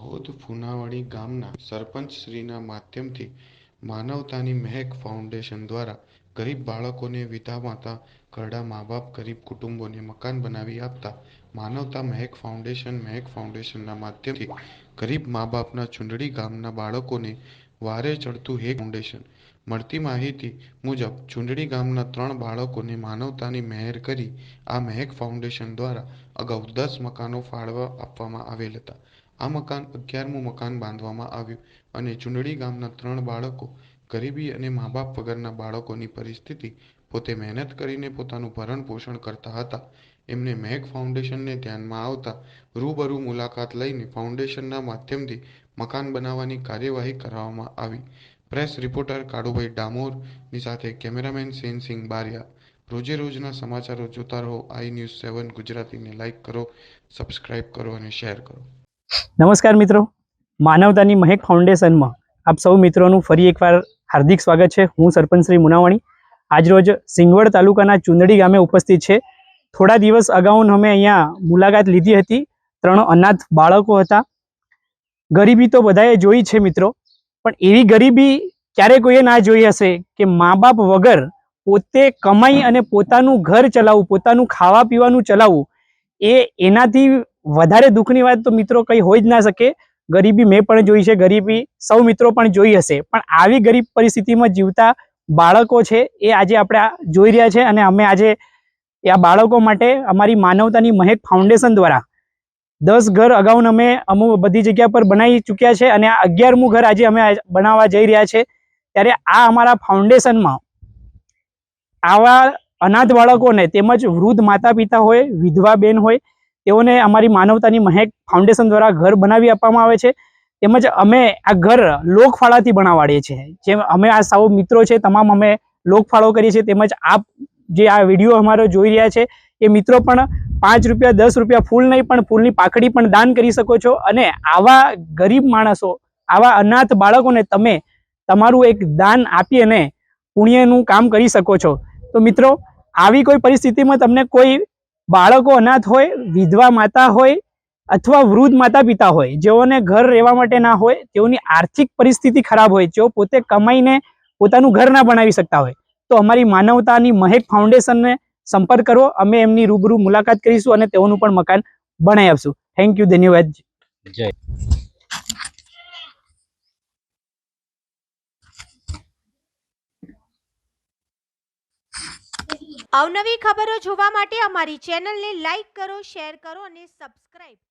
સુનાવણી ગામના સરપંચશ્રીના માધ્યમથી માનવતાની મહેક ફાઉન્ડેશન દ્વારા ગરીબ બાળકોને વિધા માતા ઘરડા માબાપ, ગરીબ કુટુંબોને મકાન બનાવી આપતા માનવતા મહેક ફાઉન્ડેશન, મહેક ફાઉન્ડેશનના માધ્યમથી ગરીબ મા બાપના ચુંદડી ગામના બાળકોને વારે ચડતું હેક ફાઉન્ડેશન મળતી માહિતી મુજબ, ચુંદડી ગામના ત્રણ બાળકોને માનવતાની મહેર કરી આ મહેક ફાઉન્ડેશન દ્વારા અગાઉ દસ મકાનો ફાળવા આપવામાં આવેલ હતા. આ મકાન અગિયારમું મકાન બાંધવામાં આવ્યું અને ચુંદડી ગામના ત્રણ બાળકો ગરીબી અને માબાપ વગરના બાળકોની પરિસ્થિતિ પોતે મહેનત કરીને પોતાનું ભરણ પોષણ કરતા હતા. એમને મહેક ફાઉન્ડેશનને ધ્યાનમાં આવતા રૂબરૂ મુલાકાત લઈને ફાઉન્ડેશનના માધ્યમથી મકાન બનાવવાની કાર્યવાહી કરાવવામાં આવી. પ્રેસ રિપોર્ટર કાળુભાઈ ડામોરની સાથે કેમેરામેન સેનસિંહ બારિયા. રોજે રોજના સમાચારો જોતા રહો. આઈ ન્યૂઝ સેવન ગુજરાતીને લાઇક કરો, સબસ્ક્રાઇબ કરો અને શેર કરો. નમસ્કાર મિત્રો. માનવતાની મહેક ફાઉન્ડેશનમાં આપ સૌ મિત્રોનું ફરી એકવાર હાર્દિક સ્વાગત છે. હું સરપંચ શ્રી મુનાવાણી. આજરોજ સિંગવડ તાલુકાના ચુંદડી ગામે ઉપસ્થિત છે. થોડા દિવસ અગાઉ અમે અહીંયા મુલાકાત લીધી હતી. ત્રણ અનાથ બાળકો હતા. ગરીબી તો બધાએ જોઈ છે મિત્રો, પણ એવી ગરીબી ક્યારે કોઈએ ના જોઈ હશે કે મા બાપ વગર પોતે કમાઈ અને પોતાનું ઘર ચલાવવું, પોતાનું ખાવા પીવાનું ચલાવવું, એ એનાથી વધારે દુઃખની વાત તો મિત્રો કંઈ હોઈ જ ના શકે. ગરીબી મેં પણ જોઈ છે, ગરીબી સૌ મિત્રો પણ જોઈ હશે. પણ આવી ગરીબ પરિસ્થિતિમાં જીવતા બાળકો છે એ આજે આપણે જોઈ રહ્યા છે અને અમે આજે આ બાળકો માટે અમારી માનવતાની મહેક ફાઉન્ડેશન દ્વારા દસ ઘર અગાઉ અમે અમુક બધી જગ્યા પર બનાવી ચૂક્યા છે અને આ અગિયારમું ઘર આજે અમે બનાવવા જઈ રહ્યા છે. ત્યારે આ અમારા ફાઉન્ડેશનમાં આવા અનાથ બાળકોને તેમજ વૃદ્ધ માતા પિતા હોય, વિધવા બેન હોય, તેઓને અમારી માનવતાની મહેક ફાઉન્ડેશન દ્વારા ઘર બનાવી આપવામાં આવે છે. તેમજ અમે આ ઘર લોકફાળાથી બનાવાડીએ છીએ. જેમ અમે આ સૌ મિત્રો છે, તમામ અમે લોકફાળો કરીએ છીએ. તેમજ આપ જે આ વીડિયો અમારો જોઈ રહ્યા છે, એ મિત્રો પણ પાંચ રૂપિયા, દસ રૂપિયા ફૂલ નહીં, પણ ફૂલની પાકડી પણ દાન કરી શકો છો. અને આવા ગરીબ માણસો, આવા અનાથ બાળકોને તમે તમારું એક દાન આપી અને પુણ્યનું કામ કરી શકો છો. તો મિત્રો, આવી કોઈ પરિસ્થિતિમાં તમને કોઈ બાળકો અનાથ હોય, વિધવા માતા હોય અથવા વૃદ્ધ માતા પિતા હોય, જેઓને ઘર રહેવા માટે ના હોય, તેઓની આર્થિક પરિસ્થિતિ ખરાબ હોય, જેઓ પોતે કમાઈને પોતાનું ઘર ના બનાવી શકતા હોય, તો અમારી માનવતાની મહેક ફાઉન્ડેશનને સંપર્ક કરો. અમે એમની રૂબરૂ મુલાકાત કરીશું અને તેઓનું પણ મકાન બનાવી આપશું. થેન્ક યુ ધન્યવાદ. જય. અવનવી ખબરો જોવા માટે અમારી ચેનલને લાઈક કરો શેર કરો અને સબસ્ક્રાઇબ કરો